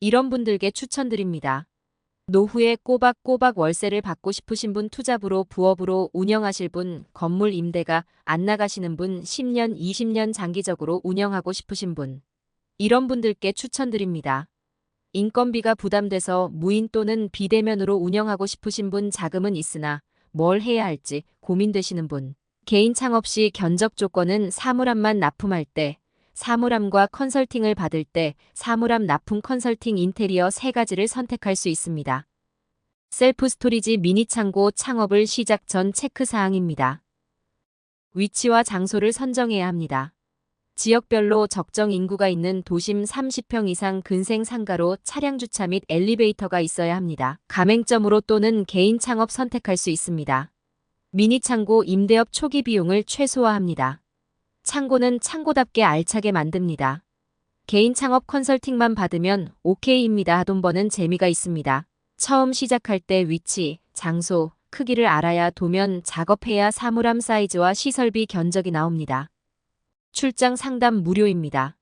이런 분들께 추천드립니다. 노후에 꼬박꼬박 월세를 받고 싶으신 분 투잡으로 부업으로 운영하실 분, 건물 임대가 안 나가시는 분, 10년, 20년 장기적으로 운영하고 싶으신 분. 이런 분들께 추천드립니다. 인건비가 부담돼서 무인 또는 비대면으로 운영하고 싶으신 분 자금은 있으나 뭘 해야 할지 고민되시는 분. 개인 창업 시 견적 조건은 사물함만 납품할 때, 사물함과 컨설팅을 받을 때 사물함 납품 컨설팅 인테리어 세 가지를 선택할 수 있습니다. 셀프 스토리지 미니 창고 창업을 시작 전 체크 사항입니다. 위치와 장소를 선정해야 합니다. 지역별로 적정 인구가 있는 도심 30평 이상 근생 상가로 차량 주차 및 엘리베이터가 있어야 합니다. 가맹점으로 또는 개인 창업 선택할 수 있습니다. 미니 창고 임대업 초기 비용을 최소화합니다. 창고는 창고답게 알차게 만듭니다. 개인 창업 컨설팅만 받으면 오케이입니다. 돈 버는 재미가 있습니다. 처음 시작할 때 위치, 장소, 크기를 알아야 도면 작업해야 사물함 사이즈와 시설비 견적이 나옵니다. 출장 상담 무료입니다.